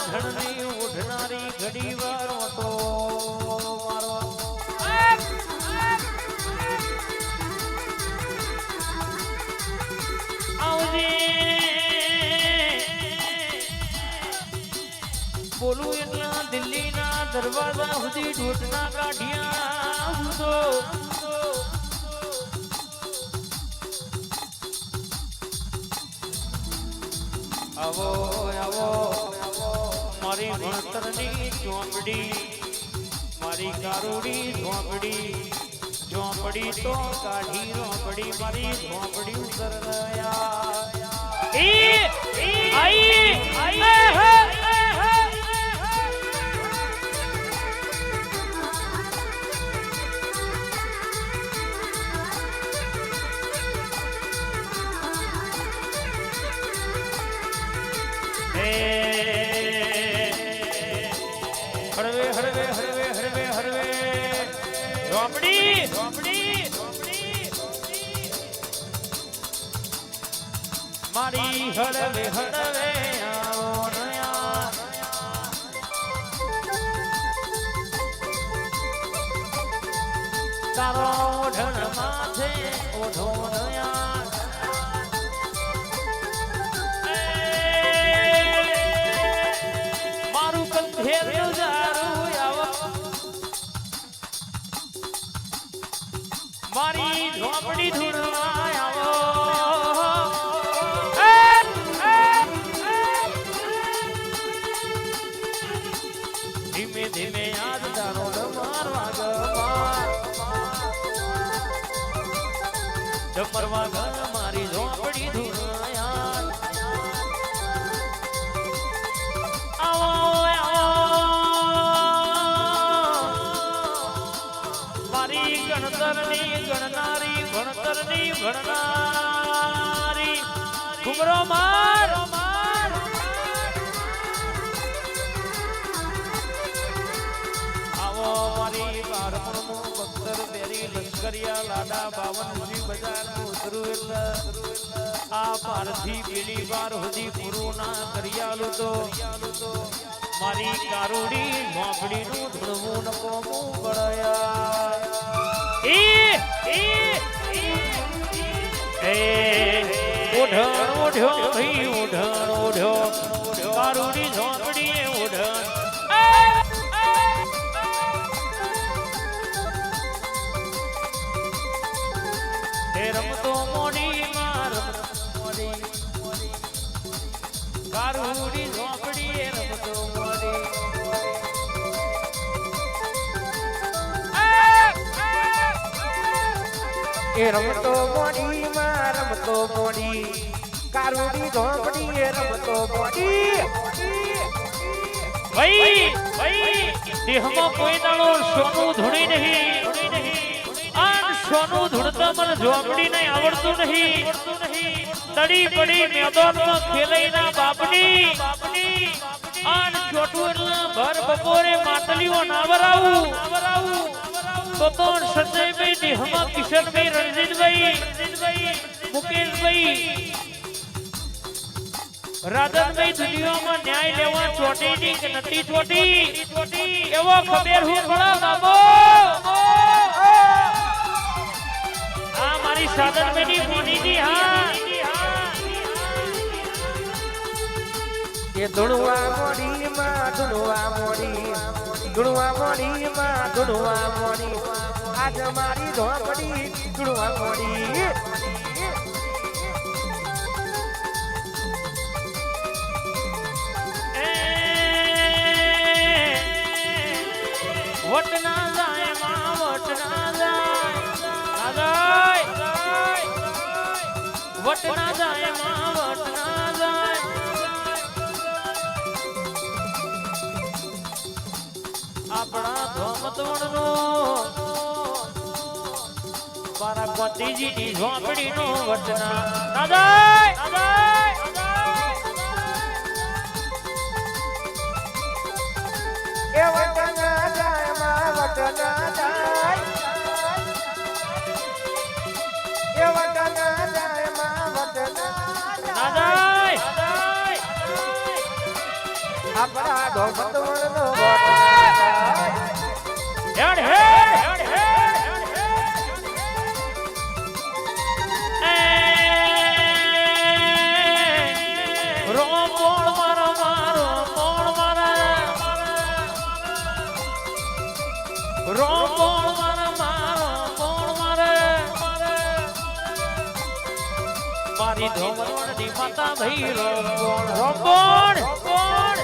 કાના ઓઢનારી ઘડી વાર હતો. બોલું એટલા દિલ્હીના દરવાજા સુધી ઢોટના કાઢ્યા આવો આવો. મારી ભણતરની ચોપડી મારી કારુડી ઝોંપડી ઝોંપડી તો કાઢી ઝોપડી મારી ઝોંપડી ઉતર ઝોપડી મારી હળવે હળવે. ઝોપડી આવો. ધીમે ધીમે યાદ તારો ડમરવા મારી ગણતરની, ગણનારી, ભણતરની, ભણનારી. ઘુમરો માર! આવો મારી બારમણનું બખ્તર બેરી લશ્કરિયા લાડા બાવનજી બજાર ઉતરું આ પારથી પેલી વાર સુધી પૂરું ના કરિયાલું તો મારી કારુડી નોકડીનું ધૂળવું ન કોમું એ ઓઢણ ઓઢ્યો ભાઈ ઓઢણ ઓઢ્યો કારુડી ઝોપડીએ ઓઢણ રમતો મોડી માર રમતો મોડી કારુડી ઝોપડી રમતો મોડી એ રમતો મોડી રમતો મોડી. કારુડી ઝોપડી એ રમતો મોડી. ભાઈ ભાઈ, દેહમાં કોઈ દાડો સોનું ધૂણી નહીં. આન સોનું ધૂણતા મને ઝોપડી નહીં આવડતું નહીં. તડી પડી મેદાનમાં ખેલઈના બાપની. આન ચોટું એટલે ભર બપોરે માટલીઓ નાવરાવું તો તો સંજયભાઈ દેહમાં કિશનભાઈ રણજીતભાઈ મુકેશભાઈ રાધનભાઈ દુનિયામાં ન્યાય લેવા ચોટી ની કે નથી ચોટી? એવો ખબર હું ભણા બાબો આ મારી સાધનભાઈ ની મોનીજી હા એ ધૂણવા મોડી માં ધૂણવા મોડી ધૂણવા મોડી, માં ધૂળવા મોડી. આજ મારી ઝોપડી ધૂળવા મોડી. વટ ના જાય, માં જાય આપણા ધોમતવણ નો મારા ગોતીજી ની ઝોપડી નો વટના ના જાય ના જાય એ વટના જાય માં વટના જાય. એ વટના જાય માં વટના ના જાય. જાય આપણા જાય હેડ હેડ મારો મારી ધોમરવણની માતા ભાઈ રોમ બોળ.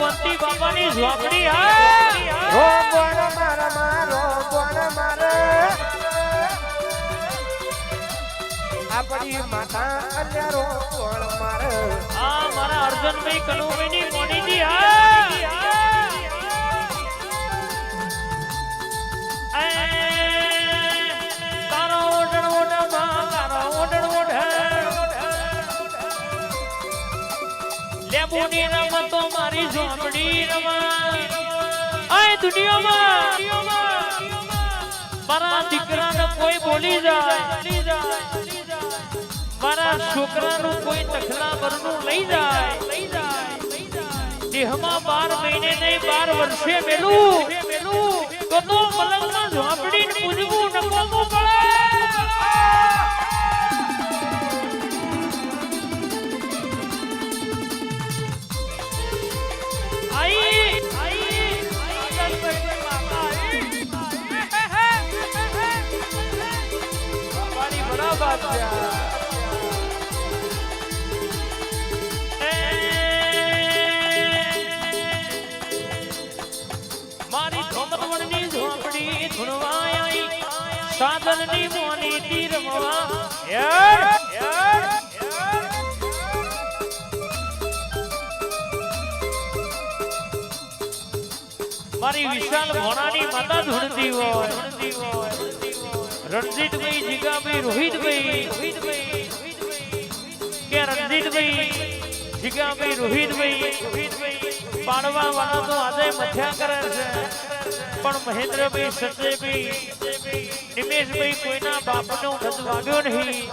આ બાબાની ઝોપડી હા. મારા મારો ગણ મારે આપણી માતા અલ્યા રોગણ મારે. આ મારા અર્જુનભાઈ કનુભાઈની મોનીજી હા. લેબુની રમતો મારી ઝોપડી રમા? આય દુનિયામાં મારા દીકરાને કોઈ બોલી જાય? મારા છોકરાનું કોઈ તખલા વરનું લઈ જાય? દેહમાં બાર મહિને નહીં બાર વર્ષે મેલું? તો તો પલંગમાં ઝોપડીને પૂજવું નકોમું પડે? મારી ધોમરવણની ઝોપડી ધૂણવાય સાધનની મોની મારી વિશાલ ભોણાની માતા ધૂણતી હોય. રણજીતભાઈ જીગાભાઈ રોહિતભાઈ, કે રણજીતભાઈ જીગાભાઈ રોહિતભાઈ પાડવા વાળા તો આજે મથ્યા કરે છે. પણ મહેન્દ્રભાઈ, સંજયભાઈ, નિમેશભાઈ કોઈના બાપનો ધજ વાગ્યો નહીં.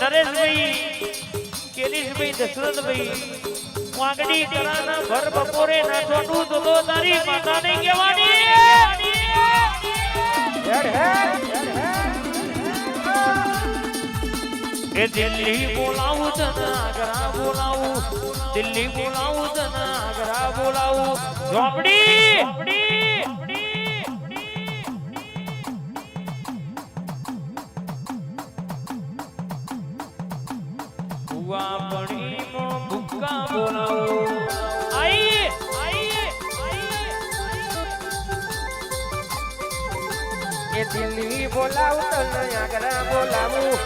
નરેશભાઈ, કેનીશભાઈ, દશરથભાઈ, વાગડી કરાના ભર બપોરે નાચવાનું તો તારી માતાને કહેવાની. એ દિલ્હી બોલાવું જનાગરા બોલાવું દિલ્હી બોલાવું જનાગરા બોલાવું. ઝોપડી પાણીમાં ભૂક્કા બોલાવું. દિલ્હી બોલાવું તને આગરા બોલાવું.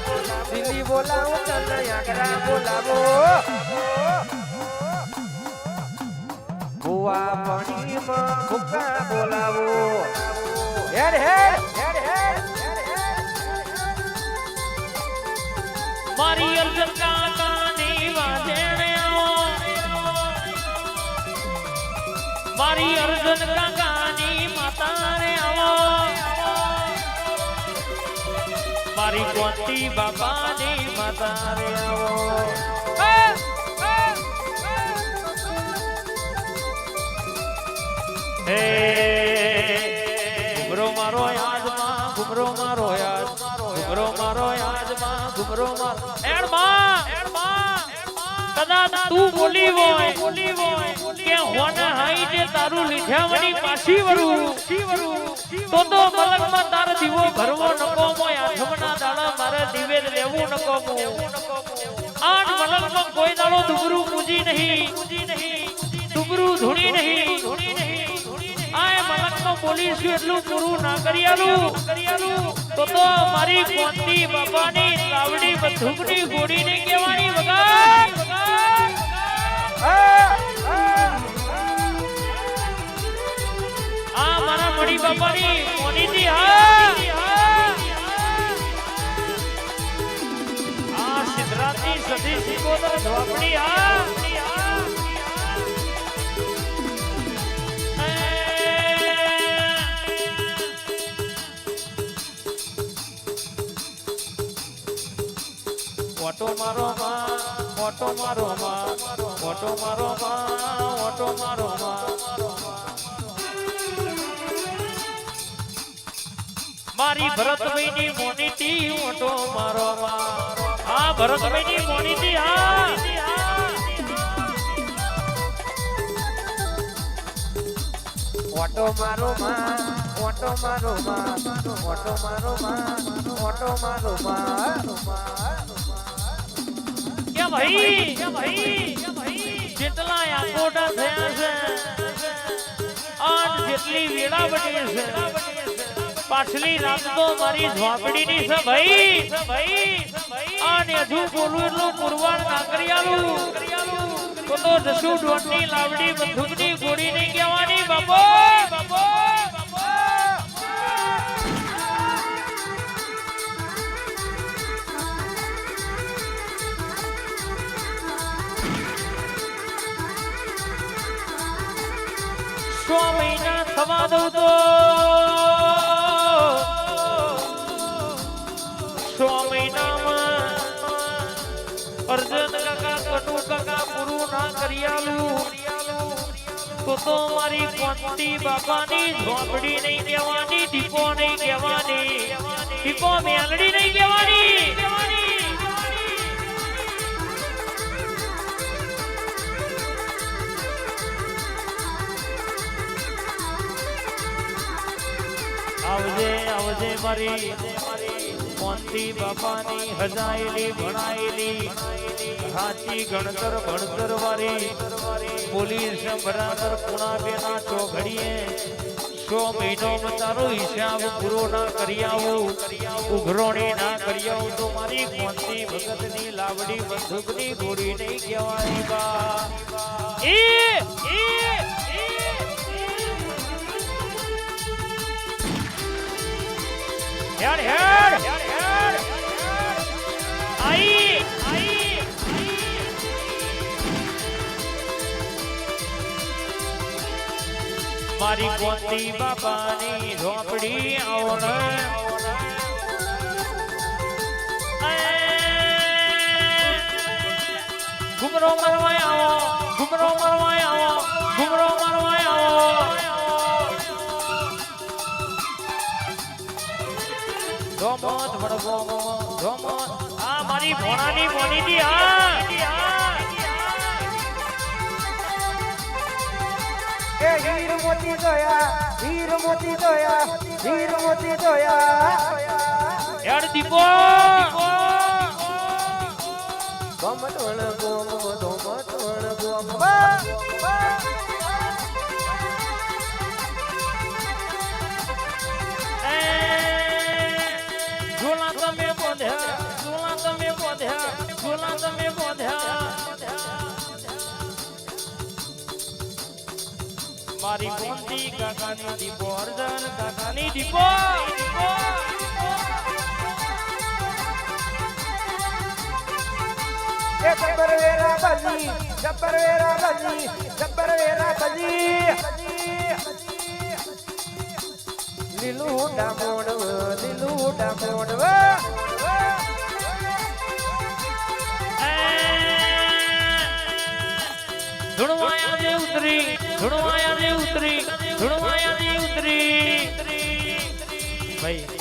દિલ્હી બોલાવું તને આગરા બોલાવો. ભુવા પાણીમાં ભૂકા બોલાવો. હેડ હેડ હેડ હેડ મારી અર્જન કાકાની વાજેણે મારી અર્જન કાકાની માતા આવો. મારી કોંતી બાબાની માતા રે આવો. હે ઘુમરો મારો યાદમાં ઘુમરો મારો યાદ ઘુમરો મારો યાદમાં ઘુમરો મારો એડમાં કદાચ તું બોલી હોય, કે હોના હાઈટે તારું લીધાવણી પાછી વરું તો તો મલકમાં તાર દીવો ભરવો નકો મોય, આઠમના દાડા મારે દીવે લેવું નકો મો આઠ મલકમાં કોઈ દાડો દુબરું પૂજી નહીં, દુબરું ધૂણી નહીં. આય મલકમાં બોલીશું એટલું પૂરું ના કરિયાલું, તો તો મારી કોંતી બાપાની લાવડી બધુકની ગોળીને કહેવાની વગાડ. આ મારા મણી બાપાની મોનીજી હા. સધી સિકોતર ઝોપડી આ ઓટો મારો માં, ફોટો મારો માં. ઓટો મારો માં, ઓટો મારો મારી મારી ભરતભાઈની મોનીટી, ઓટો મારો માં. હા ભરતભાઈની મોનીટી, હા. ઓટો મારો માં, ઓટો મારો માં. ઓટો મારો માં, ઓટો મારો માં. કે ભાઈ? કે ભાઈ? જેટલા ફોટા થયા છે, આજ જેટલી વેળા બની છે. પાછલી રાત તો મારી ઝોપડીની છે ભાઈ. અને હજુ બોલું એટલું પુરવાણ ના કરી આલું. તો તો જસુ ડોટની લાવડી બંદૂકની ગોળી નહીં કહેવાની, બાપો સો મહિના થવા દઉં તો. છ મહિનામાં અર્જુન કાકા કટુ કાકા પૂરું ના કરિયાલું તો તો મારી કોંતી બાપાની ઝોપડી નહીં કહેવાની દીપો નહીં કહેવાની દીપો મેલડી નહીં કહેવાની આવજે આવજે મારી. મોતી બાપાની હજાયેલી, ભણાયેલી. સાચી ગણતર, ભણતર વારી. પોલીસ બરાબર પુણા બેના ચોઘડીએ સો મહિનો તારો હિસાબ પૂરો ના કરી આવું ઉઘરોણી ના કરી આવું તો મારી મોંતી ભગતની લાવડી બંદૂકની ગોળી નહીં કહેવાની બા. એ હેડ હેડ આઈ આઈ મારી ગોતી બાપાની ઝોપડી આવણ ઘુમરો મરવાય આવો ઘુમરો મરવાય આવો ઘુમરો મરવાય આવો. ધોમત વડગો ધોમત આ મારી ભોણાની મોનીથી આ એ હીર મોતી દયા હીર મોતી દયા હીર મોતી દયા હેડ દીપો. ગમત વણ ગોમ ધોમત મારી ગોંધી કાકાની દીપો અર્જન કાકાની દીપો. એ જબ્બર વેરા બજી જબ્બર વેરા બજી જબ્બર વેરા બજી. લીલું ડામોડ લીલું ડામોડ ધૂણવાયા જે ઉતરી ધૂણવાયા જે ઉતરી ધૂણવાયા જે ઉતરી. ભાઈ